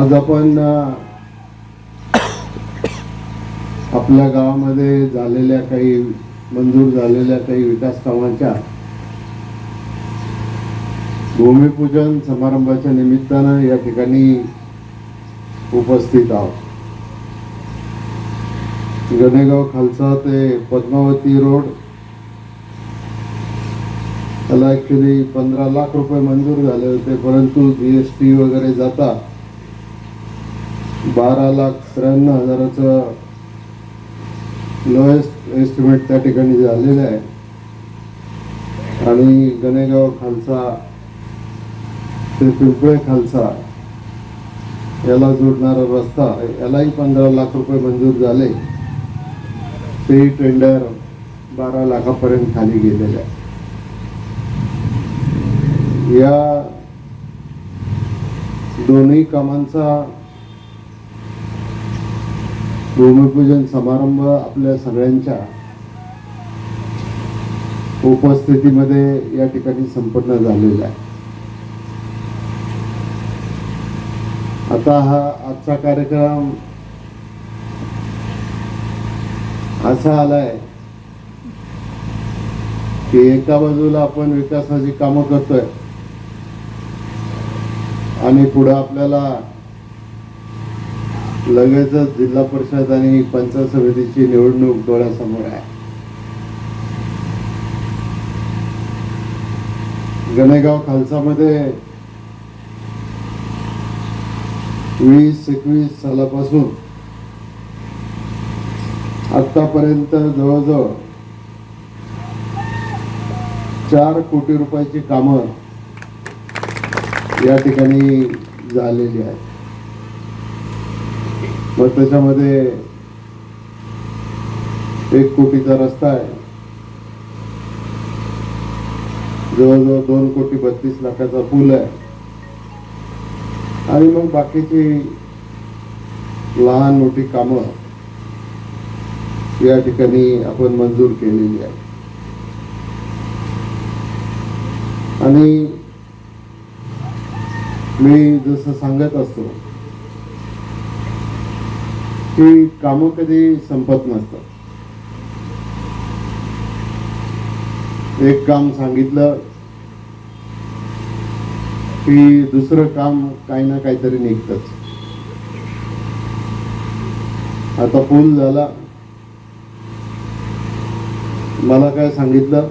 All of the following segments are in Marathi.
आज आपण आपल्या गावामध्ये झालेल्या काही मंजूर झालेल्या काही विकास कामांच्या भूमिपूजन समारंभाच्या निमित्तानं या ठिकाणी उपस्थित आहोत. गणेगाव खालसा ते पद्मावती रोड. त्याला ॲक्च्युली पंधरा लाख रुपये मंजूर झाले होते परंतु जी एस टी वगैरे जाता बारा लाख त्र्याण्णव हजाराचं लोएस्ट एस्टिमेट त्या ठिकाणी झालेलं आहे. आणि गणेगाव खालसा ते पिंपळे खालसा याला जोडणारा रस्ता यालाही पंधरा लाख रुपये मंजूर झाले. तेही टेंडर बारा लाखापर्यंत खाली गेलेलं आहे. या दोन्ही कामांचा भूमिपूजन समारंभ आपल्या सगळ्यांच्या उपस्थितीमध्ये या ठिकाणी संपन्न झालेला आहे. आता हा आजचा कार्यक्रम असा आलाय की एका बाजूला आपण विकासाची कामं करतोय आणि पुढं आपल्याला लगेचच जिल्हा परिषद आणि पंचायत समितीची निवडणूक डोळ्यासमोर आहे. गणेगाव खालसामध्ये वीस एकवीस सालापासून आतापर्यंत जवळजवळ चार कोटी रुपयाची कामं या ठिकाणी झालेली आहेत. मग त्याच्यामध्ये एक कोटीचा रस्ता आहे. जवळजवळ दोन कोटी बत्तीस लाखाचा पूल आहे. आणि मग बाकीची लहान मोठी कामं या ठिकाणी आपण मंजूर केलेली आहे आणि मी जसं सांगत असतो की कामं कधी संपत नसतात. एक काम सांगितलं की दुसरं काम काही ना काहीतरी निघतच. आता पूल झाला. मला काय सांगितलं?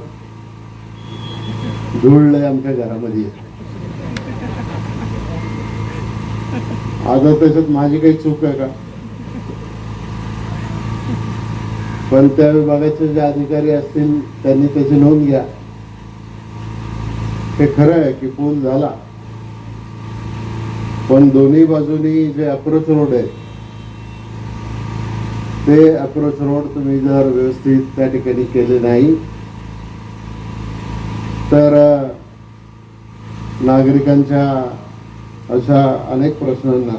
धुळलंय आमच्या घरामध्ये. आता त्याच्यात माझी काही चूक आहे का? पण त्या विभागाचे जे अधिकारी असतील त्यांनी त्याची नोंद घ्या. हे खरं आहे की पूल झाला. पण दोन्ही बाजूनी जे अप्रोच रोड आहे ते अप्रोच रोड तुम्ही जर व्यवस्थित त्या ठिकाणी केले नाही तर नागरिकांच्या अशा अनेक प्रश्नांना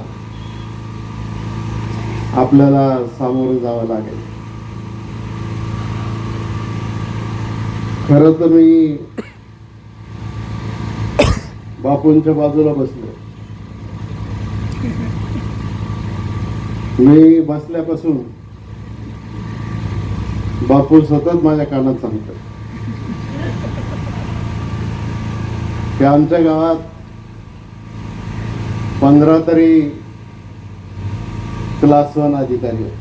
आपल्याला सामोरं जावं लागेल. खरं तर मी बापूंच्या बाजूला बसलो मी बसल्यापासून बापू सतत माझ्या कानात सांगतात. की आमच्या गावात पंधरा तरी क्लास वन अधिकारी आहेत.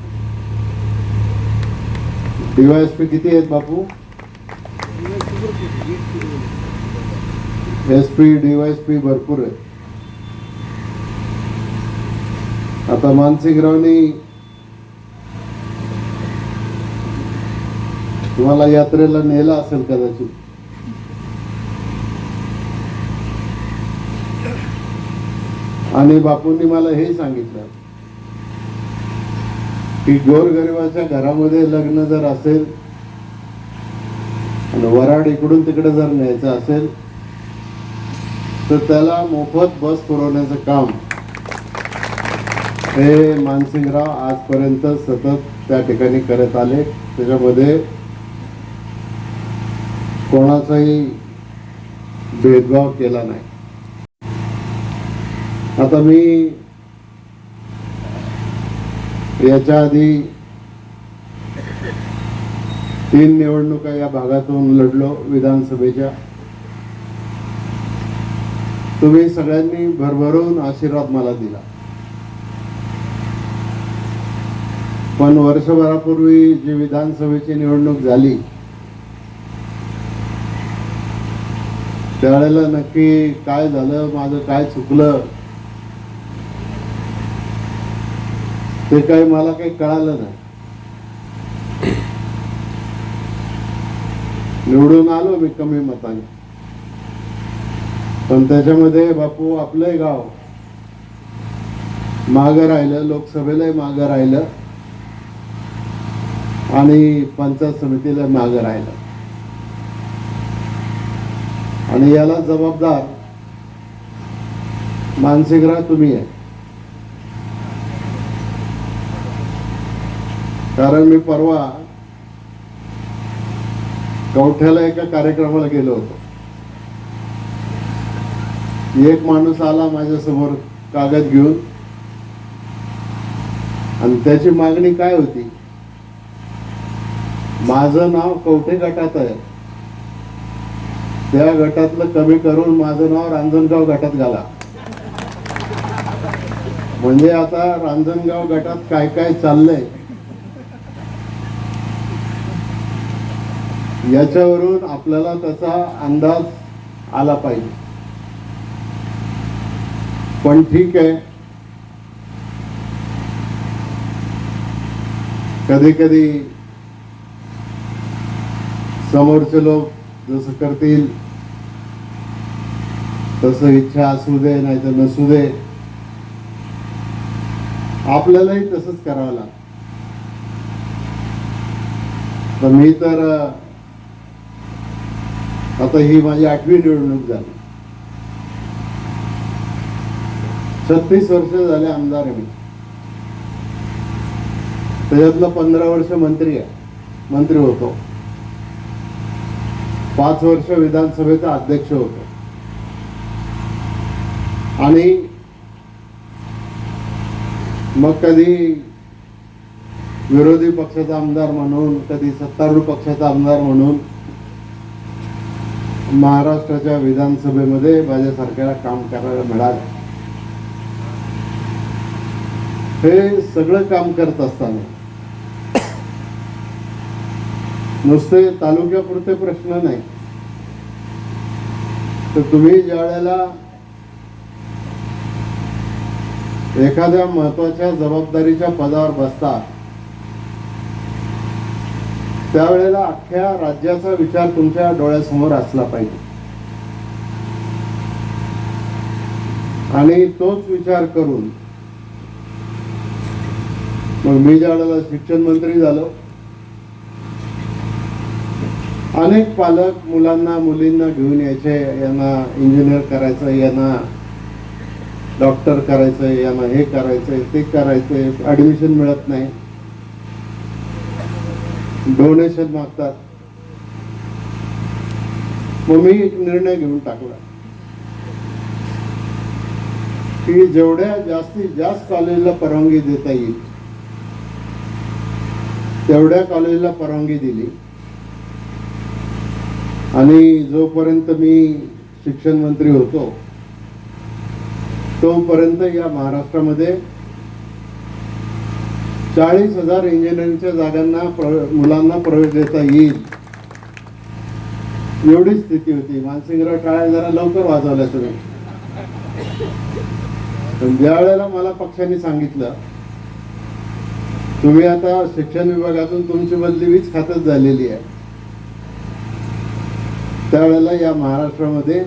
डीवायएसपी किती आहेत बापू? एस पी डीवायएसपी भरपूर आहेत. आता मानसिंगरावनी तुम्हाला यात्रेला नेला असेल कदाचित. आणि बापूंनी मला हे सांगितलं की गोरगरिबाच्या घरामध्ये लग्न जर असेल आणि वराड इकडून तिकडे जर न्यायचं असेल तर त्याला मोफत बस पुरवण्याचं काम. हे मानसिंगराव आजपर्यंत सतत त्या ठिकाणी करत आले. त्याच्यामध्ये कोणाचाही भेदभाव केला नाही. आता मी याच्या आधी तीन निवडणुका या भागातून लढलो विधानसभेच्या. तुम्ही सगळ्यांनी भरभरून आशीर्वाद मला दिला. पण वर्षभरापूर्वी जी विधानसभेची निवडणूक झाली त्यावेळेला नक्की काय झालं माझं काय चुकलं ते काही मला काही कळालं नाही. निवडून आलो मी कमी मताने. पण त्याच्यामध्ये बापू आपलंही गाव. मागं राहिलं लोकसभेलाही मागं राहिलं. आणि पंचायत समितीला मागं राहिलं. आणि याला जबाबदार मानसिकराव तुम्ही आहे. कारण मी परवा कवठ्याला एका कार्यक्रमाला गेलो होतो. एक माणूस आला माझ्यासमोर कागद घेऊन. आणि त्याची मागणी काय होती? माझं नाव कवठे गटात आहे. त्या गटातलं कमी करून माझं नाव रांजणगाव गटात घाला. म्हणजे आता रांजणगाव गटात काय काय चाललंय? याच्यावरून आपल्याला त्याचा अंदाज आला पाहिजे. पण ठीक आहे. कधी कधी समोरचे लोक जसं करतील तसं इच्छा असू दे नाही तर नसू दे. आपल्यालाही तसंच करावं लागतं. तर मी तर आता ही माझी आठवी निवडणूक झाली. सत्तीस वर्ष झाले आमदार आहे मी. त्याच्यातलं पंधरा वर्ष मंत्री आहे. मंत्री होतो. पाच वर्ष विधानसभेचा अध्यक्ष होतो. आणि मग कधी विरोधी पक्षाचा आमदार म्हणून कधी सत्तारूढ पक्षाचा आमदार म्हणून महाराष्ट्राच्या विधानसभेमध्ये माझ्यासारख्याला काम करायला मिळालं. हे सगळं काम करत असताना. नुसते तालुक्यापुरते प्रश्न नाही. तर तुम्ही ज्या वेळेला एखाद्या महत्त्वाच्या जबाबदारीच्या पदावर बसता त्यावेळेला अख्ख्या राज्याचा विचार तुमच्या डोळ्यासमोर असला पाहिजे. आणि तोच विचार करून मग मी ज्या वेळेला शिक्षण मंत्री झालो अनेक पालक मुलांना मुलींना घेऊन यायचे यांना इंजिनियर करायचं यांना डॉक्टर करायचंय यांना हे करायचंय ते करायचंय ऍडमिशन मिळत नाही. डोनेशन मागतात. मग मी एक निर्णय घेऊन टाकला. की जेवढ्या जास्तीत जास्त कॉलेजला परवानगी देता येईल तेवढ्या कॉलेजला परवानगी दिली. आणि जोपर्यंत मी शिक्षण मंत्री होतो तोपर्यंत या महाराष्ट्रामध्ये चाळीस हजार इंजिनिअरिंगच्या जागांना प्र- मुलांना प्रवेश देता येईल एवढी स्थिती होती. मानसिंगराव टाळ्या जरा लवकर वाजवल्या तुम्ही. पण ज्या वेळेला मला पक्षाने सांगितलं तुम्ही आता शिक्षण विभागातून तुमची बदली वीज खात्यात झालेली आहे. त्यावेळेला या महाराष्ट्रामध्ये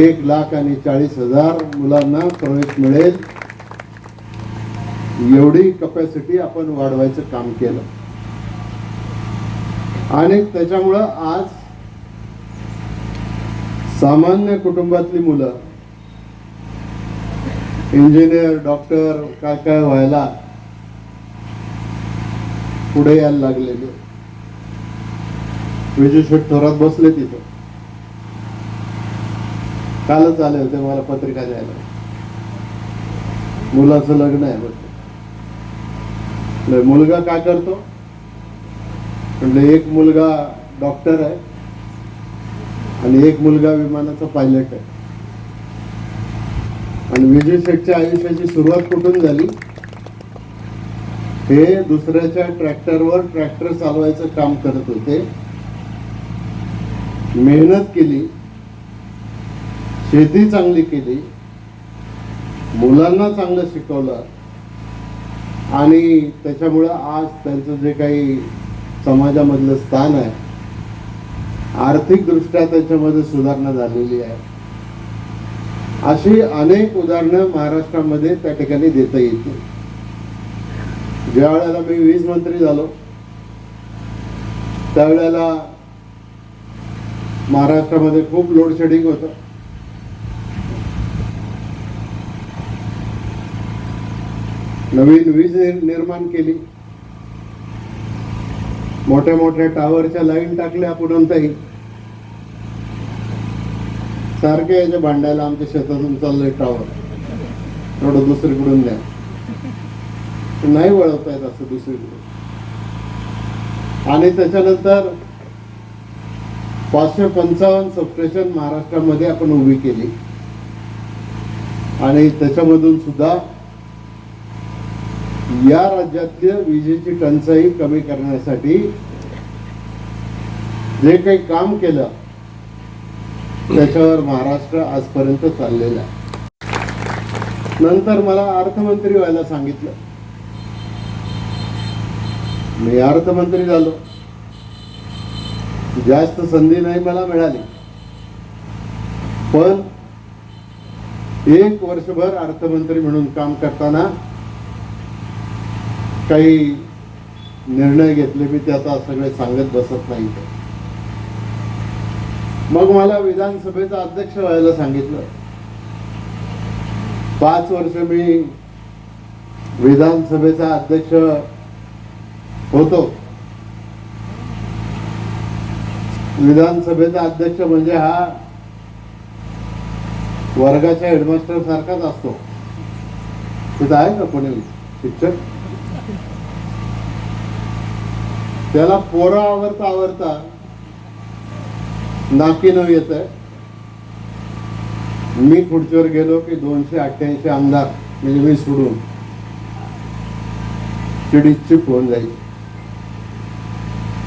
एक लाख आणि चाळीस हजार मुलांना प्रवेश मिळेल. एवढी कपॅसिटी आपण वाढवायचं काम केलं. आणि त्याच्यामुळं आज सामान्य कुटुंबातली मुलं इंजिनियर डॉक्टर काय काय व्हायला पुढे यायला लागलेले. विजय शेठ थोरात बसले तिथं. कालच आले होते मला पत्रिका द्यायला. मुलाचं लग्न आहे बघ मुलगा काय करतो? म्हणजे एक मुलगा डॉक्टर आहे आणि एक मुलगा विमानाचा पायलट आहे. आणि विजय शेठच्या आयुष्याची सुरुवात कुठून झाली? हे दुसऱ्याच्या ट्रॅक्टरवर ट्रॅक्टर चालवायचं काम करत होते. मेहनत केली. शेती चांगली केली. मुलांना चांगलं शिकवलं. आणि त्याच्यामुळं आज त्यांचं जे काही समाजामधलं स्थान आहे आर्थिकदृष्ट्या त्याच्यामध्ये सुधारणा झालेली आहे. अशी अनेक उदाहरणं महाराष्ट्रामध्ये त्या ठिकाणी देता येतील. ज्या वेळेला मी वीज मंत्री झालो त्यावेळेला महाराष्ट्रामध्ये खूप लोडशेडिंग होतं. नवीन वीज निर्माण केली. मोठ्या मोठ्या टावरच्या लाईन टाकल्या पुढंतही. सारखे याच्या भांडायला आमच्या शेतातून चाललंय टावर थोडं दुसरीकडून द्या नाही वळवता येत असं दुसरीकडे. आणि त्याच्यानंतर पाचशे पंचावन्न सबस्टेशन महाराष्ट्रामध्ये आपण उभी केली. आणि त्याच्यामधून सुद्धा या राज्यातल्या विजेची टंचाई कमी करण्यासाठी जे काही काम केलं त्याच्यावर महाराष्ट्र आजपर्यंत चाललेला आहे. नंतर मला अर्थमंत्री व्हायला सांगितलं. मी अर्थमंत्री झालो. जास्त संधी नाही मला मिळाली. पण एक वर्षभर अर्थमंत्री म्हणून काम करताना काही निर्णय घेतले मी ते आता सगळे सांगत बसत नाही. मग मला विधानसभेचा अध्यक्ष व्हायला सांगितलं. पाच वर्ष मी विधानसभेचा अध्यक्ष होतो. विधानसभेचा अध्यक्ष म्हणजे हा वर्गाच्या हेडमास्टर सारखाच असतो. तिथं आहे का कोणी शिक्षक? त्याला पोरं आवडता आवडता न येत मी खुर्चीवर गेलो की दोनशे अठ्ठ्याऐंशी आमदार म्हणजे मी सोडून चिडीचूक होऊन जाईल?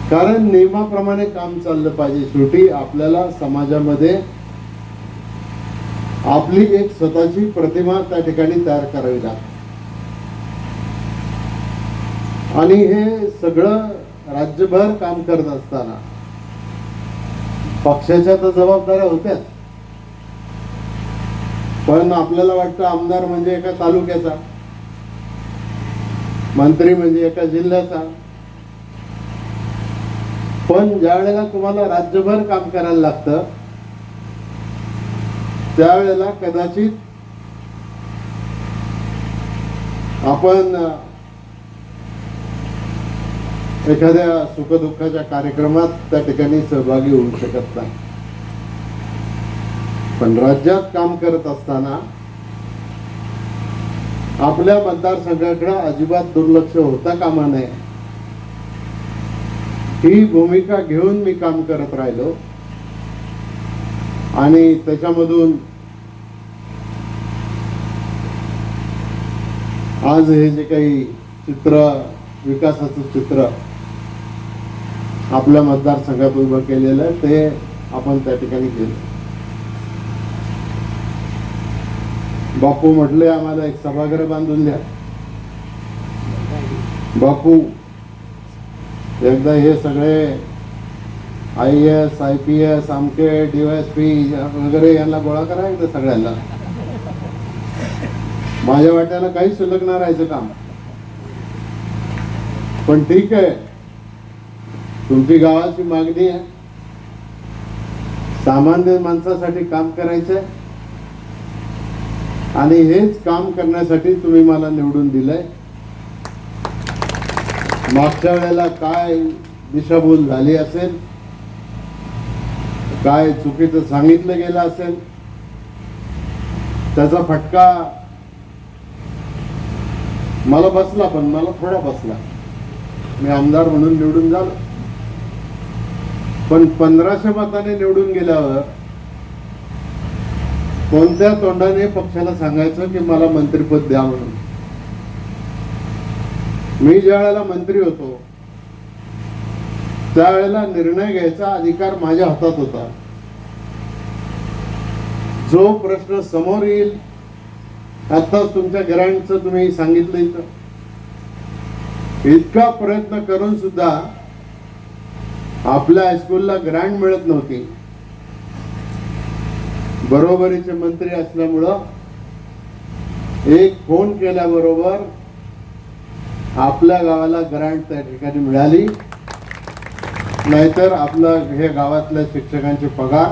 कारण नियमाप्रमाणे काम चाललं पाहिजे शेवटी. आपल्याला समाजामध्ये आपली एक स्वतःची प्रतिमा त्या ठिकाणी तयार करावी लागते. आणि हे सगळं राज्यभर काम करत असताना पक्षाच्या तर जबाबदाऱ्या होत्याच. पण आपल्याला वाटतं आमदार म्हणजे एका तालुक्याचा मंत्री म्हणजे एका जिल्ह्याचा पण ज्या वेळेला तुम्हाला राज्यभर काम करायला लागतं त्यावेळेला कदाचित आपण एखाद्या सुखदुःखाच्या कार्यक्रमात त्या ठिकाणी सहभागी होऊ शकत नाही. पण राज्यात काम करत असताना आपल्या मतदारसंघाकडे अजिबात दुर्लक्ष होता कामा नये. ही भूमिका घेऊन मी काम करत राहिलो. आणि त्याच्यामधून आज हे जे काही चित्र विकासाचं चित्र आपल्या मतदारसंघात उभं केलेलं आहे ते आपण त्या ठिकाणी केलं. बापू म्हटले आम्हाला एक सभागृह बांधून द्या. बापू एकदा हे सगळे I S I P S आमके पी वगैरे यांना गोळा करा एकदा सगळ्यांना. माझ्या वाट्याला काही शिल्लक नाही राहायचं काम. पण ठीक आहे. तुमची गावाची मागणी आहे. सामान्य माणसासाठी काम करायचंय. आणि हेच काम करण्यासाठी तुम्ही मला निवडून दिलंय. मागच्या वेळेला काय दिशाभूल झाली असेल? काय चुकीचं सांगितलं गेलं असेल? त्याचा फटका मला बसला पण मला थोडा बसला. मी आमदार म्हणून निवडून झालो. पण पंधराशे मताने निवडून गेल्यावर कोणत्या तोंडाने पक्षाला सांगायचं की मला मंत्रिपद द्या म्हणून? मी ज्या वेळेला मंत्री होतो त्यावेळेला निर्णय घ्यायचा अधिकार माझ्या हातात होता. जो प्रश्न समोर येईल आताच तुमच्या ग्रँडचं तुम्ही सांगितलं इथं. इतका प्रयत्न करून सुद्धा आपल्या हायस्कूलला ग्रँड मिळत नव्हती. बरोबरीचे मंत्री असल्यामुळं एक फोन केल्याबरोबर आपल्या गावाला ग्रँट त्या ठिकाणी मिळाली. नाहीतर आपलं हे गावातल्या शिक्षकांचे पगार.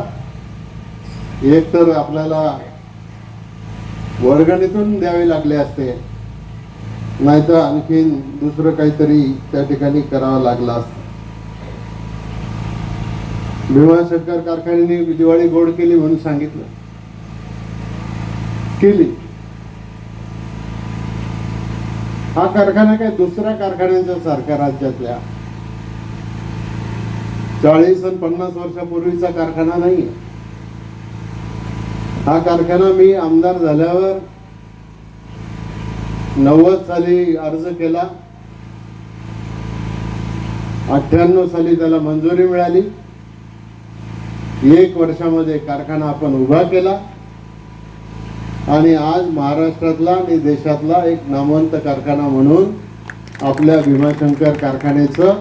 एक तर आपल्याला वर्गणीतून द्यावे लागले असते. नाहीतर आणखीन दुसरं काहीतरी त्या ठिकाणी करावं लागलं असतं. भीमाशंकर कारखान्याने दिवाळी गोड केली म्हणून सांगितलं. केली. हा कारखाना काय दुसऱ्या कारखान्यांच्या सारख्या राज्यातल्या. चाळीस आणि पन्नास वर्षापूर्वीचा कारखाना नाही हा कारखाना मी आमदार झाल्यावर नव्वद साली अर्ज केला. अठ्ठ्याण्णव साली त्याला मंजुरी मिळाली. एक वर्षामध्ये कारखाना आपण उभा केला. आणि आज महाराष्ट्रातला आणि देशातला एक नामवंत कारखाना म्हणून आपल्या भीमाशंकर कारखान्याचं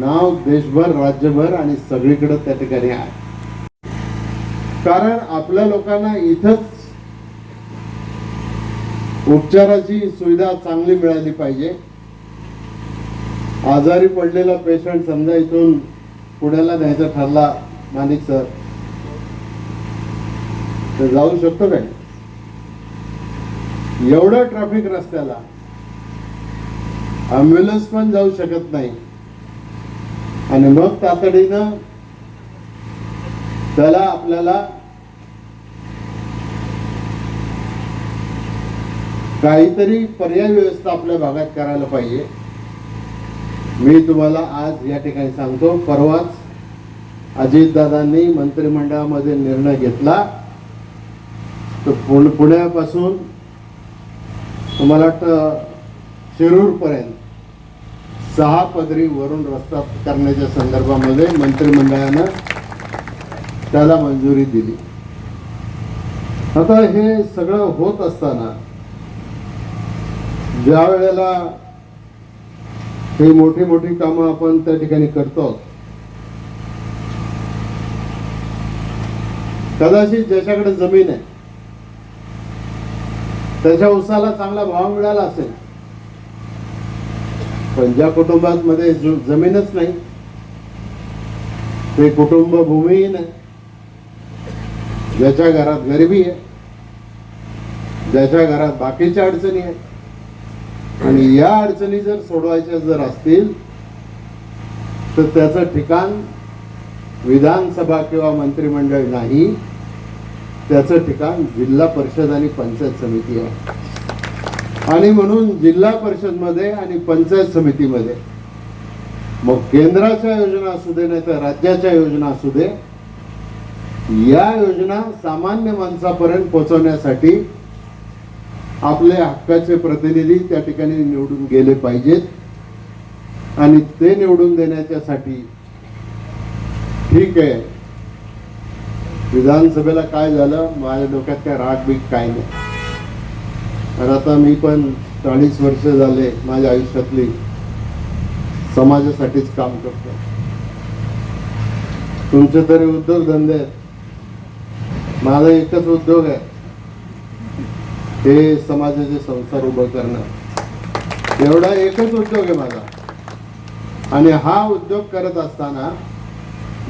नाव देशभर राज्यभर आणि सगळीकडे त्या ठिकाणी आहे. कारण आपल्या लोकांना इथंच उपचाराची सुविधा चांगली मिळाली पाहिजे. आजारी पडलेला पेशंट समजा इथून पुण्याला न्यायचा ठरला मानिक सर तर जाऊ शकतो काय? एवढं ट्रॅफिक रस्त्याला ॲम्ब्युलन्स पण जाऊ शकत नाही. आणि मग तातडीनं त्याला आपल्याला काहीतरी पर्याय व्यवस्था आपल्या भागात करायला पाहिजे. मी तुम्हाला आज या ठिकाणी सांगतो परवाच अजितदादांनी मंत्रिमंडळामध्ये निर्णय घेतला. तर पुण पुण्यापासून मला वाटतं शिरूरपर्यंत सहा पदरी वरून रस्ता करण्याच्या संदर्भामध्ये मंत्रिमंडळानं त्याला मंजुरी दिली. आता हे सगळं होत असताना ज्या वेळेला ही मोठी मोठी कामं आपण त्या ठिकाणी करतो कदाचित ज्याच्याकडे जमीन आहे त्याच्या उसाला चांगला भाव मिळाला असेल. पण ज्या कुटुंबात मध्ये जमीनच नाही ते कुटुंब भूमिहीन आहे ज्याच्या घरात गरिबी आहे ज्याच्या घरात बाकीच्या अडचणी आहेत आणि या अडचणी जर सोडवायच्या जर असतील तर त्याचं ठिकाण विधानसभा किंवा मंत्रिमंडळ नाही. त्याचं ठिकाण जिल्हा परिषद आणि पंचायत समिती आहे. आणि म्हणून जिल्हा परिषदमध्ये आणि पंचायत समितीमध्ये मग केंद्राच्या योजना असू दे नाही तर राज्याच्या योजना असू दे या योजना सामान्य माणसापर्यंत पोहोचवण्यासाठी आपले हक्काचे प्रतिनिधी त्या ठिकाणी निवडून गेले पाहिजेत. आणि ते निवडून देण्याच्यासाठी ठीक आहे. विधानसभेला काय झालं? माझ्या डोक्यात काय राग बीक काय नाही. तर आता मी पण चाळीस वर्ष झाले माझ्या आयुष्यातली समाजासाठीच काम करतो तुमचे तरी उद्योगधंदे आहेत. माझा एकच उद्योग आहे. हे समाजाचे संसार उभं करणं. एवढा एकच उद्योग आहे माझा. आणि हा उद्योग करत असताना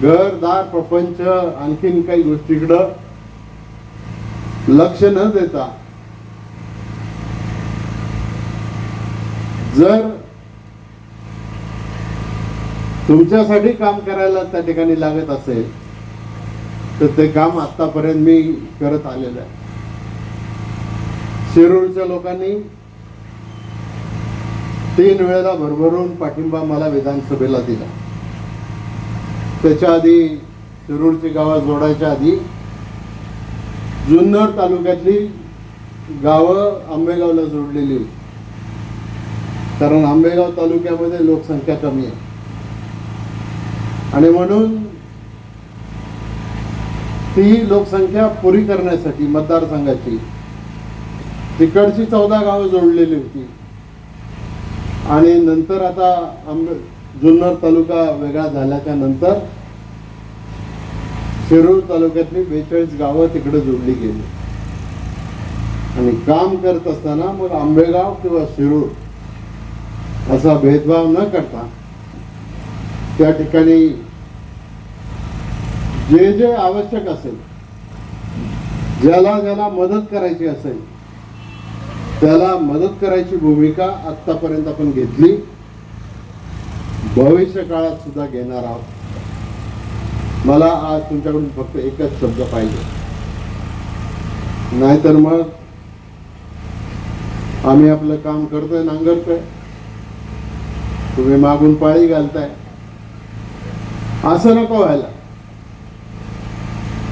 घरदार प्रपंच आणखीन काही गोष्टीकडं लक्ष न देता जर तुमच्यासाठी काम करायला त्या ठिकाणी लागत असेल तर ते काम आतापर्यंत मी करत आलेलं आहे. शिरूरच्या लोकांनी तीन वेळेला भरभरून पाठिंबा मला विधानसभेला दिला. त्याच्या आधी शिरूरची गावं जोडायच्या आधी जुन्नर तालुक्यातली गावं आंबेगावला जोडलेली होती. कारण आंबेगाव तालुक्यामध्ये लोकसंख्या कमी आहे. आणि म्हणून ती लोकसंख्या पुरी करण्यासाठी मतदारसंघाची तिकडची चौदा गावं जोडलेली होती. आणि नंतर आता आंबे जुन्नर तालुका वेगळा झाल्याच्यानंतर शिरूर तालुक्यातली बेचाळीस गावं तिकडे जोडली गेली. आणि काम करत असताना मग आंबेगाव किंवा शिरूर असा भेदभाव न करता त्या ठिकाणी जे जे आवश्यक असेल ज्याला ज्याला मदत करायची असेल त्याला मदत करायची भूमिका आतापर्यंत आपण घेतली. भविष्य काळात सुद्धा घेणार आहोत. मला आज तुमच्याकडून फक्त एकच शब्द पाहिजे. नाहीतर मग आम्ही आपलं काम करतोय नांगरतोय. तुम्ही मागून पाळी घालताय. असं नको व्हायला.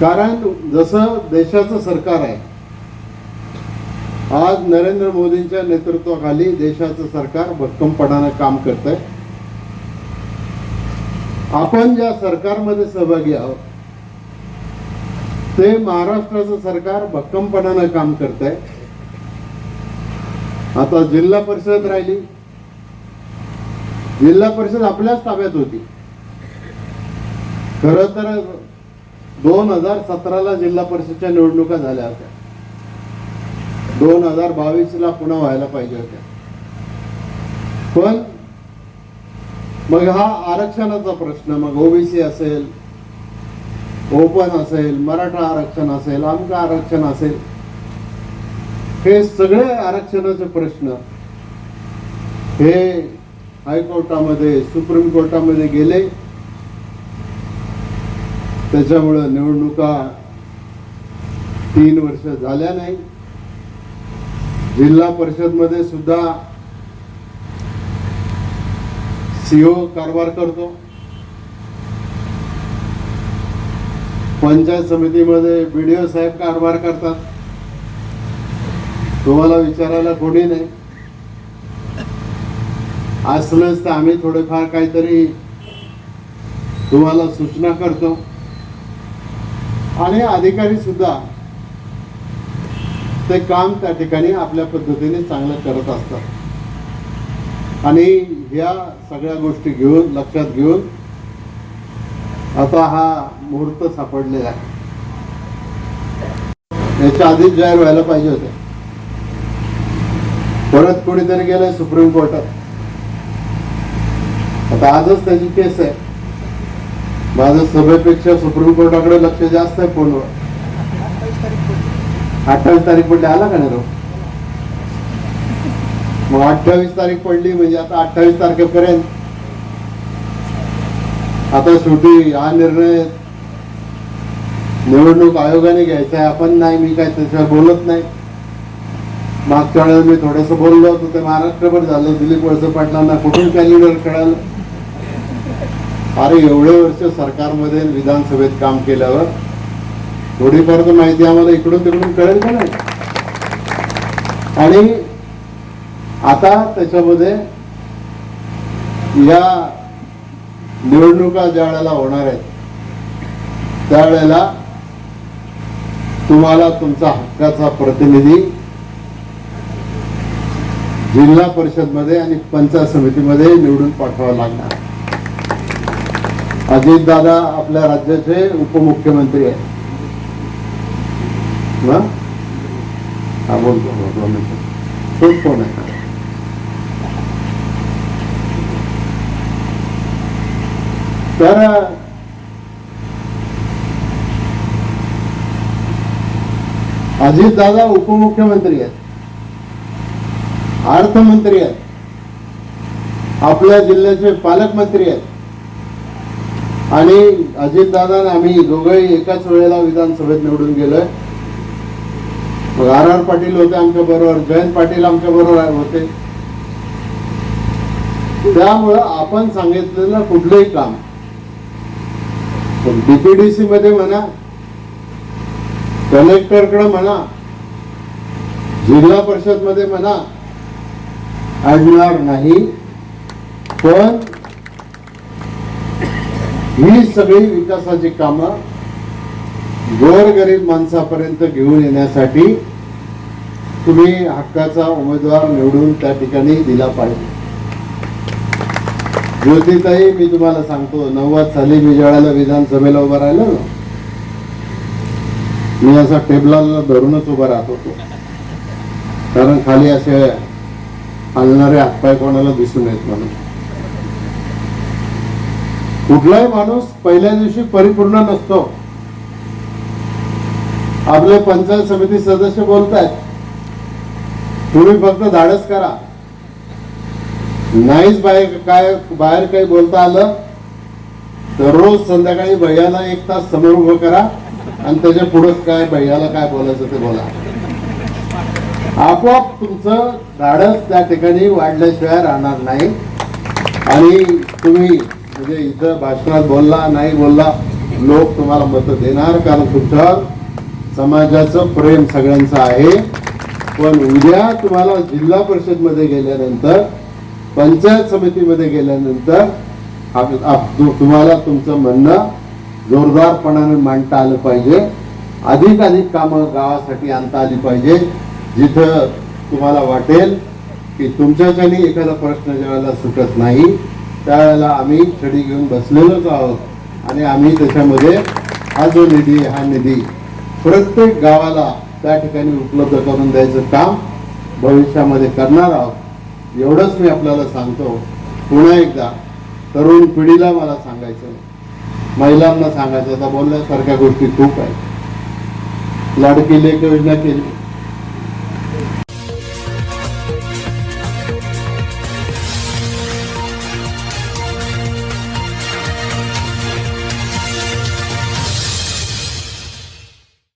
कारण जसं देशाचं सरकार आहे आज नरेंद्र मोदींच्या नेतृत्वाखाली देशाचं सरकार भक्कमपणानं काम करत आहे आपण ज्या सरकारमध्ये सहभागी आहोत ते महाराष्ट्राचं सरकार भक्कमपणानं काम करत आहे आता जिल्हा परिषद राहिली. जिल्हा परिषद आपल्याच ताब्यात होती. खर तर दोन हजार सतराला जिल्हा परिषदच्या निवडणुका झाल्या होत्या. दोन हजार बावीस ला पुन्हा व्हायला पाहिजे होत्या. पण मग हा आरक्षणाचा प्रश्न मग ओबीसी असेल ओपन असेल मराठा आरक्षण असेल आमका आरक्षण असेल हे सगळे आरक्षणाचे प्रश्न. हे हायकोर्टामध्ये सुप्रीम कोर्टामध्ये गेले. त्याच्यामुळं निवडणुका तीन वर्ष झाल्या नाही. जिल्हा परिषदमध्ये सुद्धा सीओ कारभार करतो. पंचायत समितीमध्ये बी डी ओ साहेब कारभार करतात. तुम्हाला विचारायला कोणी नाही. असलंच तर आम्ही थोडेफार काहीतरी तुम्हाला सूचना करतो. आणि अधिकारी सुद्धा ते काम त्या ठिकाणी आपल्या पद्धतीने चांगलं करत असतात. आणि या सगळ्या गोष्टी घेऊन लक्षात घेऊन आता हा मुहूर्त सापडलेला आहे. याच्या आधीच जाहीर व्हायला पाहिजे होते. परत कोणीतरी गेलंय सुप्रीम कोर्टात. आता आजच त्याची केस आहे. माझं सभेपेक्षा सुप्रीम कोर्टाकडे लक्ष जास्त आहे फोनवर. अठ्ठावीस तारीख पडली आला का नाही तो? मग अठ्ठावीस तारीख पडली म्हणजे आता अठ्ठावीस तारखेपर्यंत. आता शेवटी हा निर्णय निवडणूक आयोगाने घ्यायचा आहे. आपण नाही मी काय त्याच्यावर बोलत नाही. मागच्या वेळेला मी थोडस बोललो होतो ते महाराष्ट्रभर झालं. दिलीप वळसे पाटलांना कुठून कॅलेंडर कळालं? अरे एवढे वर्ष सरकारमध्ये विधानसभेत काम केल्यावर थोडीफार तर माहिती आम्हाला इकडून तिकडून कळेल का नाही? आणि आता त्याच्यामध्ये या निवडणुका ज्या वेळेला होणार आहेत त्यावेळेला तुम्हाला तुमचा हक्काचा प्रतिनिधी जिल्हा परिषदमध्ये आणि पंचायत समितीमध्ये निवडून पाठवावा लागणार. अजित दादा आपल्या राज्याचे उपमुख्यमंत्री आहेत. ना हा बोलतो तोच कोण आहे? तर अजित दादा उपमुख्यमंत्री आहेत. अर्थमंत्री आहेत. आपल्या जिल्ह्याचे पालकमंत्री आहेत. आणि अजितदादा दादा आम्ही दोघंही एकाच वेळेला विधानसभेत निवडून गेलोय. मग आर आर पाटील होते आमच्या बरोबर जयंत पाटील आमच्या बरोबर होते. त्यामुळं आपण सांगितलेलं कुठलंही काम पण डीपीडीसी मध्ये म्हणा कलेक्टरकडे म्हणा जिल्हा परिषदमध्ये म्हणा अडणार नाही. पण ही सगळी विकासाची कामं गोरगरीब माणसापर्यंत घेऊन येण्यासाठी तुम्ही हक्काचा उमेदवार निवडून त्या ठिकाणी दिला पाहिजे. ज्योतिताई मी तुम्हाला सांगतो नव्वद साली मी ज्यावेळेला विधानसभेला उभा राहिलो ना मी असा टेबलाला धरूनच उभा राहत होतो. कारण खाली असे हलणारे हातपाय कोणाला दिसून येत म्हणून कुठलाही माणूस पहिल्या दिवशी परिपूर्ण नसतो. आपले पंचायत समिती सदस्य बोलतायत तुम्ही फक्त धाडस करा. नाहीच बाहेर काय बाहेर काही बोलता आलं तर रोज संध्याकाळी भैयाला एक तास समोर उभं करा आणि त्याच्या पुढं काय भैयाला काय बोलायचं ते बोला. आपोआप तुमचं धाडस त्या ठिकाणी वाढल्याशिवाय राहणार नाही. आणि तुम्ही म्हणजे इथं भाषणात बोलला नाही बोलला लोक तुम्हाला मतं देणार कारण तुमच्यावर समाजाचं प्रेम सगळ्यांचं आहे. पण उद्या तुम्हाला जिल्हा परिषदमध्ये गेल्यानंतर पंचायत समितीमध्ये गेल्यानंतर आप- तुम्हाला तुमचं म्हणणं जोरदारपणाने मांडता आलं पाहिजे. अधिक अधिक कामं गावासाठी आणता आली पाहिजे. जिथं तुम्हाला वाटेल की तुमच्याच्याने एखादा प्रश्न ज्यावेळेला सुटत नाही त्यावेळेला आम्ही छडी घेऊन बसलेलोच आहोत. आणि आम्ही त्याच्यामध्ये हा जो निधी हा निधी प्रत्येक गावाला त्या ठिकाणी उपलब्ध करून द्यायचं काम भविष्यामध्ये करणार आहोत. एवढंच मी आपल्याला सांगतो. पुन्हा एकदा तरुण पिढीला मला सांगायचं महिलांना सांगायचं आता बोलण्यासारख्या गोष्टी खूप आहेत. लाडकी लेख योजना केली.